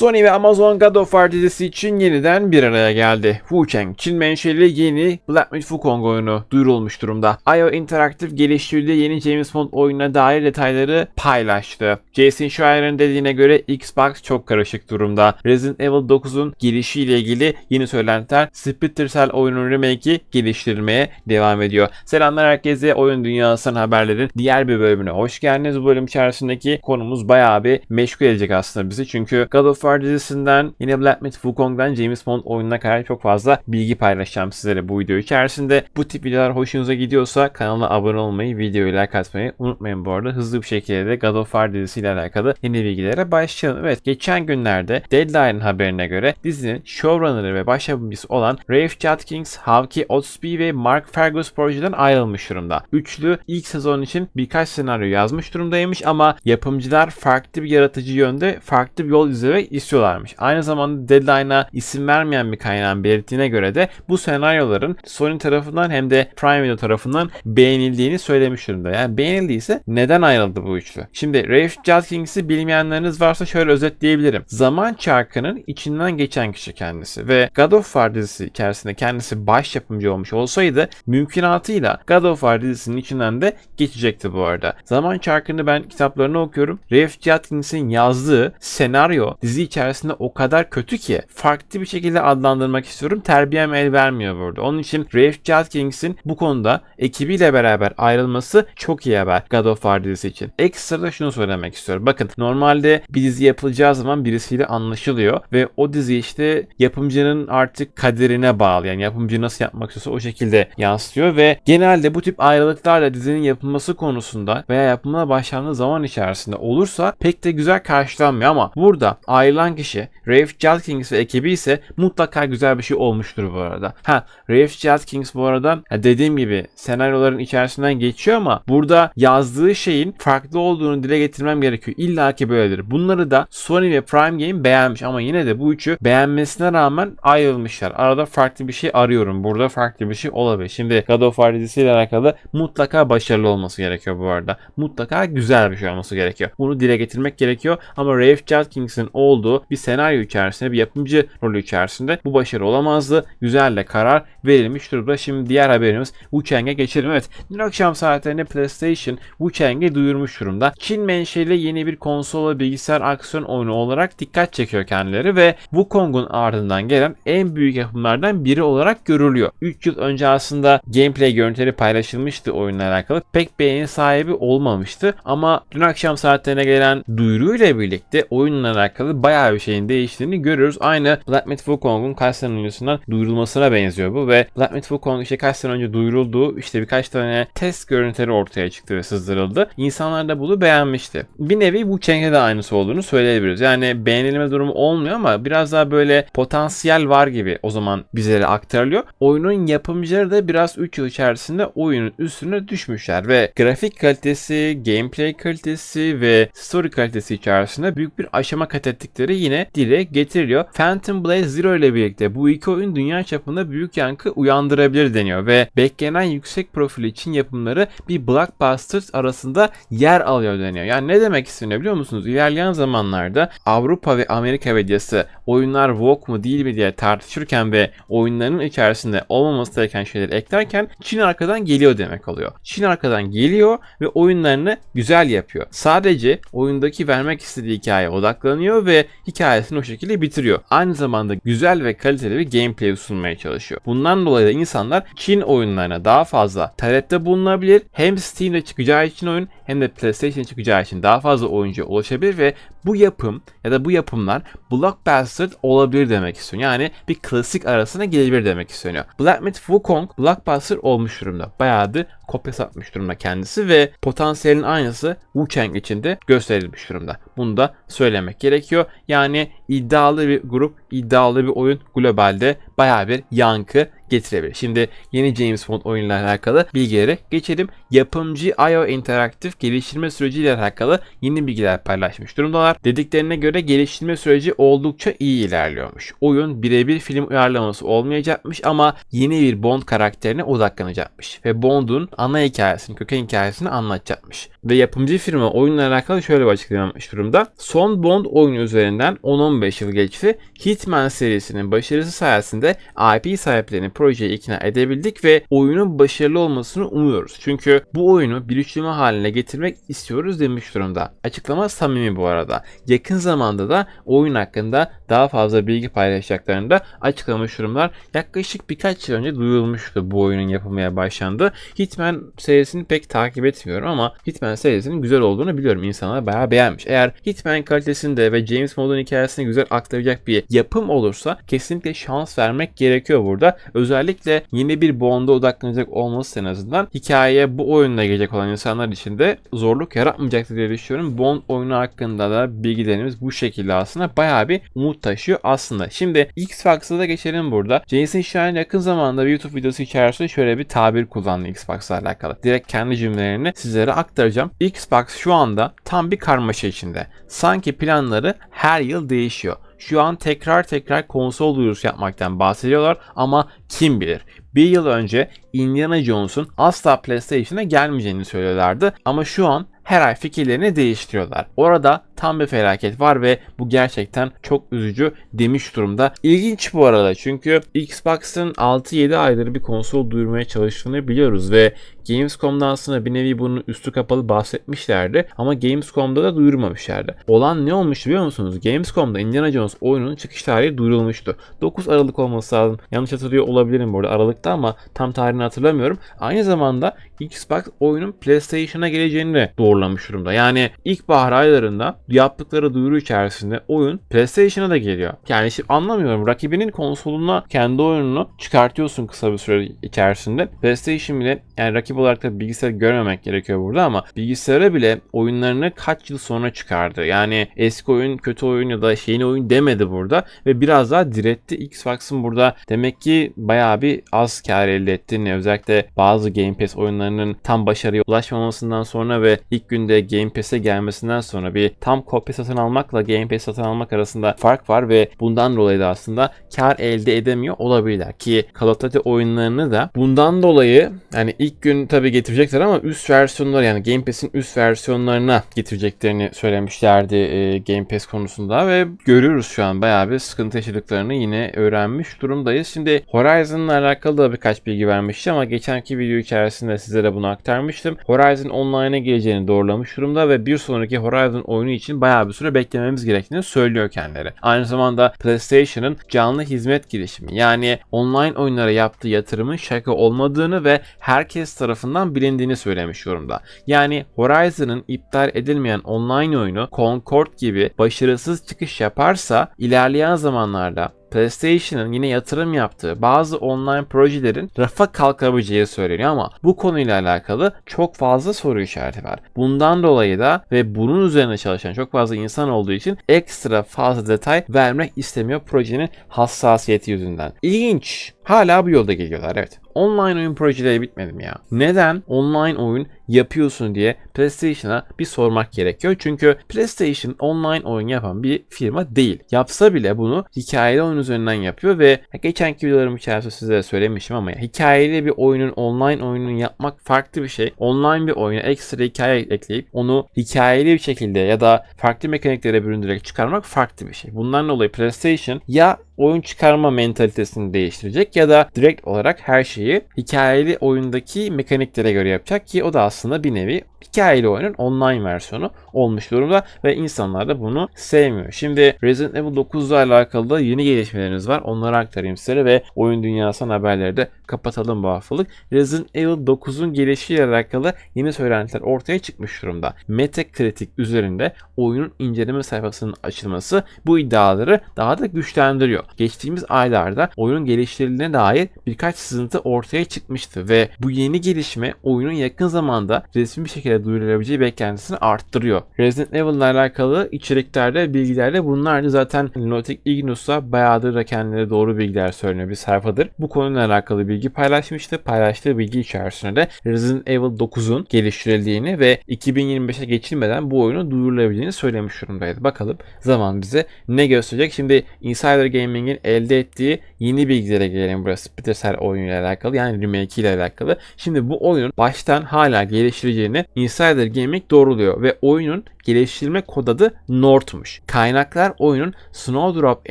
Sony ve Amazon God of War dizisi için yeniden bir araya geldi. Wu Chang, Çin menşeli yeni Black Myth Wukong oyunu duyurulmuş durumda. IO Interactive geliştirdiği yeni James Bond oyununa dair detayları paylaştı. Jason Schreier'ın dediğine göre Xbox çok karışık durumda. Resident Evil 9'un gelişiyle ilgili yeni söylentiler Splinter Cell oyunun remake'i geliştirilmeye devam ediyor. Selamlar herkese oyun dünyasının haberlerin diğer bir bölümüne hoş geldiniz. Bu bölüm içerisindeki konumuz bayağı bir meşgul edecek aslında bizi. Çünkü God of War dizisinden yine Black Myth Wukong'dan James Bond oyununa kadar çok fazla bilgi paylaşacağım sizlere bu video içerisinde. Bu tip videolar hoşunuza gidiyorsa kanala abone olmayı, videoyu like atmayı unutmayın bu arada. Hızlı bir şekilde de God of War dizisiyle alakalı yeni bilgilere başlayalım. Evet geçen günlerde Deadline haberine göre dizinin showrunnerı ve başyapımcısı olan Rafe Judkins, Havki Otsby ve Mark Fergus projeden ayrılmış durumda. Üçlü ilk sezon için birkaç senaryo yazmış durumdaymış ama yapımcılar farklı bir yaratıcı yönde farklı bir yol izlemek istiyorlarmış. Aynı zamanda Deadline'a isim vermeyen bir kaynağın belirttiğine göre de bu senaryoların Sony tarafından hem de Prime Video tarafından beğenildiğini söylemiş durumda. Yani beğenildiyse neden ayrıldı bu üçlü? Şimdi Rafe Judkins'i bilmeyenleriniz varsa şöyle özetleyebilirim. Zaman çarkının içinden geçen kişi kendisi ve God of War dizisi içerisinde kendisi baş yapımcı olmuş olsaydı mümkünatıyla God of War dizisinin içinden de geçecekti bu arada. Zaman çarkını ben kitaplarını okuyorum. Rafe Judkins'in yazdığı senaryo dizi içerisinde o kadar kötü ki farklı bir şekilde adlandırmak istiyorum. Terbiyem el vermiyor burada. Onun için Rafe Judkins'in bu konuda ekibiyle beraber ayrılması çok iyi haber God of War dizisi için. Ekstra da şunu söylemek istiyorum. Bakın normalde bir dizi yapılacağı zaman birisiyle anlaşılıyor ve o dizi işte yapımcının artık kaderine bağlı. Yani yapımcı nasıl yapmak istiyorsa o şekilde yansıtıyor ve genelde bu tip ayrılıklarla dizinin yapılması konusunda veya yapımına başlandığı zaman içerisinde olursa pek de güzel karşılanmıyor ama burada ayrılan kişi Rafe Judkins ve ekibi ise mutlaka güzel bir şey olmuştur bu arada. Ha Rafe Judkins bu arada dediğim gibi senaryoların içerisinden geçiyor ama burada yazdığı şeyin farklı olduğunu dile getirmem gerekiyor. İlla ki böyledir. Bunları da Sony ve Prime Game beğenmiş ama yine de bu üçü beğenmesine rağmen ayrılmışlar. Arada farklı bir şey arıyorum. Burada farklı bir şey olabilir. Şimdi God of War dizisiyle alakalı mutlaka başarılı olması gerekiyor bu arada. Mutlaka güzel bir şey olması gerekiyor. Bunu dile getirmek gerekiyor ama Rafe Judkins'in olduğu bir senaryo içerisinde, bir yapımcı rolü içerisinde bu başarı olamazdı. Güzel de karar verilmiş durumda. Şimdi diğer haberimiz Wu Chang'e geçelim. Evet, dün akşam saatlerinde PlayStation Wu Chang'e duyurmuş durumda. Çin menşeli yeni bir konsol ve bilgisayar aksiyon oyunu olarak dikkat çekiyor kendileri ve Wukong'un ardından gelen en büyük yapımlardan biri olarak görülüyor. 3 yıl önce aslında gameplay görüntüleri paylaşılmıştı oyunla alakalı. Pek beğeni sahibi olmamıştı ama dün akşam saatlerine gelen duyuruyla birlikte oyunla alakalı bayağı bir şeyin değiştiğini görüyoruz. Aynı Black Myth Wukong'un kaç sene öncesinden duyurulmasına benziyor bu ve Black Myth Wukong işte kaç sene önce duyuruldu. işte birkaç tane test görüntüleri ortaya çıktı ve sızdırıldı. İnsanlar da bunu beğenmişti. Bir nevi bu Chang'e de aynısı olduğunu söyleyebiliriz. Yani beğenilme durumu olmuyor ama biraz daha böyle potansiyel var gibi o zaman bizlere aktarılıyor. Oyunun yapımcıları da biraz 3 yıl içerisinde oyunun üstüne düşmüşler ve grafik kalitesi, gameplay kalitesi ve story kalitesi içerisinde büyük bir aşama kat ettikleri yine dile getiriliyor. Phantom Blade Zero ile birlikte bu iki oyun dünya çapında büyük yankı uyandırabilir deniyor ve beklenen yüksek profil için yapımları bir blockbuster arasında yer alıyor deniyor. Yani ne demek isteniyor biliyor musunuz? İlerleyen zamanlarda Avrupa ve Amerika medyası oyunlar woke mu değil mi diye tartışırken ve oyunların içerisinde olmaması gereken şeyleri eklerken Çin arkadan geliyor demek oluyor. Çin arkadan geliyor ve oyunlarını güzel yapıyor. Sadece oyundaki vermek istediği hikayeye odaklanıyor ve hikayesini o şekilde bitiriyor. Aynı zamanda güzel ve kaliteli bir gameplay sunmaya çalışıyor. Bundan dolayı da insanlar Çin oyunlarına daha fazla talepte bulunabilir. Hem Steam'de çıkacağı için oyun hem de PlayStation çıkacağı için daha fazla oyuncuya ulaşabilir ve bu yapım ya da bu yapımlar blockbuster olabilir demek istiyor. Yani bir klasik arasına gelebilir demek istiyor. Black Myth Wukong blockbuster olmuş durumda. Bayağı da kopya satmış durumda kendisi ve potansiyelin aynısı Wu Chang için de gösterilmiş durumda. Bunu da söylemek gerekiyor. Yani iddialı bir grup iddialı bir oyun globalde bayağı bir yankı getirebilir. Şimdi yeni James Bond oyunuyla alakalı bilgileri geçelim. Yapımcı IO Interactive geliştirme süreciyle alakalı yeni bilgiler paylaşmış durumdalar. Dediklerine göre geliştirme süreci oldukça iyi ilerliyormuş. Oyun birebir film uyarlaması olmayacakmış ama yeni bir Bond karakterine odaklanacakmış. Ve Bond'un ana hikayesini, köken hikayesini anlatacakmış. Ve yapımcı firma oyunla alakalı şöyle bir açıklama yapmış durumda. Son Bond oyunu üzerinden 10-15 yıl geçti. Hitman serisinin başarısı sayesinde IP sahiplerini projeye ikna edebildik ve oyunun başarılı olmasını umuyoruz. Çünkü bu oyunu bir üçleme haline getirmek istiyoruz demiş durumda. Açıklama samimi bu arada. Yakın zamanda da oyun hakkında daha fazla bilgi paylaşacaklarını da açıklamış durumlar. Yaklaşık birkaç yıl önce duyulmuştu bu oyunun yapılmaya başlandı. Hitman serisini pek takip etmiyorum ama Hitman serisinin güzel olduğunu biliyorum. İnsanlar bayağı beğenmiş. Eğer Hitman kalitesinde ve James Bond'un hikayesini güzel aktaracak bir yapım olursa kesinlikle şans vermek gerekiyor burada. Özellikle yeni bir Bond'a odaklanacak olması en azından hikayeye bu oyunla gelecek olan insanlar için de zorluk yaratmayacaktır diye düşünüyorum. Bond oyunu hakkında da bilgilerimiz bu şekilde aslında bayağı bir umut taşıyor aslında. Şimdi Xbox'a da geçelim burada. Jason Schreier yakın zamanda bir YouTube videosu içerisinde şöyle bir tabir kullandı Xbox'la alakalı. Direkt kendi cümlelerini sizlere aktaracağım. Xbox şu anda tam bir karmaşa içinde. Sanki planları her yıl değişiyor. Şu an tekrar tekrar konsol duyurusu yapmaktan bahsediyorlar ama kim bilir. Bir yıl önce Indiana Jones'un asla PlayStation'a gelmeyeceğini söylüyorlardı ama şu an her ay fikirlerini değiştiriyorlar. Orada tam bir felaket var ve bu gerçekten çok üzücü demiş durumda. İlginç bu arada çünkü Xbox'ın 6-7 aydır bir konsol duyurmaya çalıştığını biliyoruz ve Gamescom'da aslında bir nevi bunun üstü kapalı bahsetmişlerdi ama Gamescom'da da duyurmamışlardı. Olan ne olmuştu biliyor musunuz? Gamescom'da Indiana Jones oyunun çıkış tarihi duyurulmuştu. 9 Aralık olması lazım. Yanlış hatırlıyor olabilirim burada Aralık'ta ama tam tarihini hatırlamıyorum. Aynı zamanda Xbox oyunun PlayStation'a geleceğini de doğrulamış durumda. Yani ilkbahar aylarında yaptıkları duyuru içerisinde oyun PlayStation'a da geliyor. Yani şimdi anlamıyorum. Rakibinin konsoluna kendi oyununu çıkartıyorsun kısa bir süre içerisinde. PlayStation bile yani rakip olarak da bilgisayar görmemek gerekiyor burada ama bilgisayara bile oyunlarını kaç yıl sonra çıkardı. Yani eski oyun kötü oyun ya da şeyin oyun demedi burada ve biraz daha diretti. Xbox'ın burada demek ki bayağı bir az kar elde ettiğini özellikle bazı Game Pass oyunlarının tam başarıya ulaşmamasından sonra ve ilk günde Game Pass'e gelmesinden sonra bir tam kopya satın almakla Game Pass satın almak arasında fark var ve bundan dolayı da aslında kar elde edemiyor olabilirler ki Call of Duty oyunlarını da bundan dolayı yani ilk gün tabi getirecekler ama üst versiyonlar yani Game Pass'in üst versiyonlarına getireceklerini söylemişlerdi e, Game Pass konusunda ve görüyoruz şu an bayağı bir sıkıntı yaşadıklarını yine öğrenmiş durumdayız. Şimdi Horizon'la alakalı da birkaç bilgi vermiştim ama geçenki video içerisinde sizlere bunu aktarmıştım. Horizon Online'a geleceğini doğrulamış durumda ve bir sonraki Horizon oyunu için bayağı bir süre beklememiz gerektiğini söylüyor kendileri. Aynı zamanda PlayStation'ın canlı hizmet girişimi yani online oyunlara yaptığı yatırımın şaka olmadığını ve herkes tarafından bilindiğini söylemiş durumda. Yani Horizon'ın iptal edilmeyen online oyunu Concord gibi başarısız çıkış yaparsa ilerleyen zamanlarda PlayStation'ın yine yatırım yaptığı bazı online projelerin rafa kalkabileceği söyleniyor ama bu konuyla alakalı çok fazla soru işareti var. Bundan dolayı da ve bunun üzerine çalışan çok fazla insan olduğu için ekstra fazla detay vermek istemiyor projenin hassasiyeti yüzünden. İlginç. Hala bu yolda geliyorlar evet. Online oyun projeleri bitmedi mi ya? Neden online oyun yapıyorsun diye PlayStation'a bir sormak gerekiyor. Çünkü PlayStation online oyun yapan bir firma değil. Yapsa bile bunu hikayeli oyun üzerinden yapıyor ve geçenki videolarım içerisinde size söylemişim ama hikayeli bir oyunun online oyunun yapmak farklı bir şey. Online bir oyuna ekstra hikaye ekleyip onu hikayeli bir şekilde ya da farklı mekaniklere büründürerek çıkarmak farklı bir şey. Bundan dolayı PlayStation ya oyun çıkarma mentalitesini değiştirecek ya da direkt olarak her şeyi hikayeli oyundaki mekaniklere göre yapacak ki o da aslında bir nevi hikayeli oyunun online versiyonu olmuş durumda ve insanlar da bunu sevmiyor. Şimdi Resident Evil 9 ile alakalı da yeni gelişmelerimiz var. Onları aktarayım size ve oyun dünyasından haberleri de kapatalım bu haftalık. Resident Evil 9'un gelişiyle alakalı yeni söylentiler ortaya çıkmış durumda. Metacritic üzerinde oyunun inceleme sayfasının açılması bu iddiaları daha da güçlendiriyor. Geçtiğimiz aylarda oyunun geliştirildiğine dair birkaç sızıntı ortaya çıkmıştı ve bu yeni gelişme oyunun yakın zamanda resmi bir şekilde kere duyurulabileceği beklentisini arttırıyor. Resident Evil ile alakalı içeriklerde, bilgilerde bunlar zaten Lunatic Ignus'a bayağıdır da kendileri doğru bilgiler söyleniyor bir sayfadır. Bu konuyla alakalı bilgi paylaşmıştı. Paylaştığı bilgi içerisinde de Resident Evil 9'un geliştirildiğini ve 2025'e geçilmeden bu oyunun duyurulabileceğini söylemiş durumdaydı. Bakalım zaman bize ne gösterecek? Şimdi Insider Gaming'in elde ettiği yeni bilgilere gelelim burası. Cell oyunuyla alakalı yani remake ile alakalı. Şimdi bu oyunun baştan hala geliştireceğini Insider Gaming doğruluyor ve oyunun geliştirme kod adı North'muş. Kaynaklar oyunun Snowdrop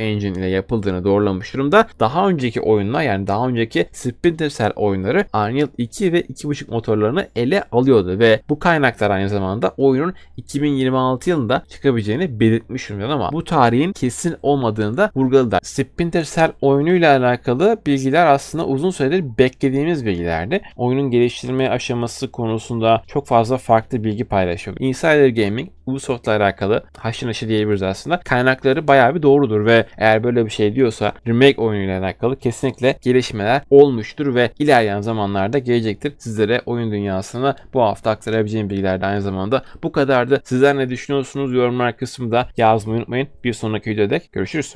Engine ile yapıldığını doğrulamış durumda. Daha önceki oyunlar yani daha önceki Splinter Cell oyunları Unreal 2 ve 2.5 motorlarını ele alıyordu ve bu kaynaklar aynı zamanda oyunun 2026 yılında çıkabileceğini belirtmiş durumda ama bu tarihin kesin olmadığını da vurguladılar. Splinter Cell oyunuyla alakalı bilgiler aslında uzun süredir beklediğimiz bilgilerdi. Oyunun geliştirme aşaması konusunda çok fazla farklı bilgi paylaşıyor. Insider Gaming Ubisoft'la alakalı haşır neşir diyebiliriz aslında. Kaynakları bayağı bir doğrudur ve eğer böyle bir şey diyorsa remake oyunuyla alakalı kesinlikle gelişmeler olmuştur ve ilerleyen zamanlarda gelecektir. Sizlere oyun dünyasına bu hafta aktarabileceğim bilgiler de aynı zamanda bu kadardı. Sizler ne düşünüyorsunuz? Yorumlar kısmında yazmayı unutmayın. Bir sonraki videoda görüşürüz.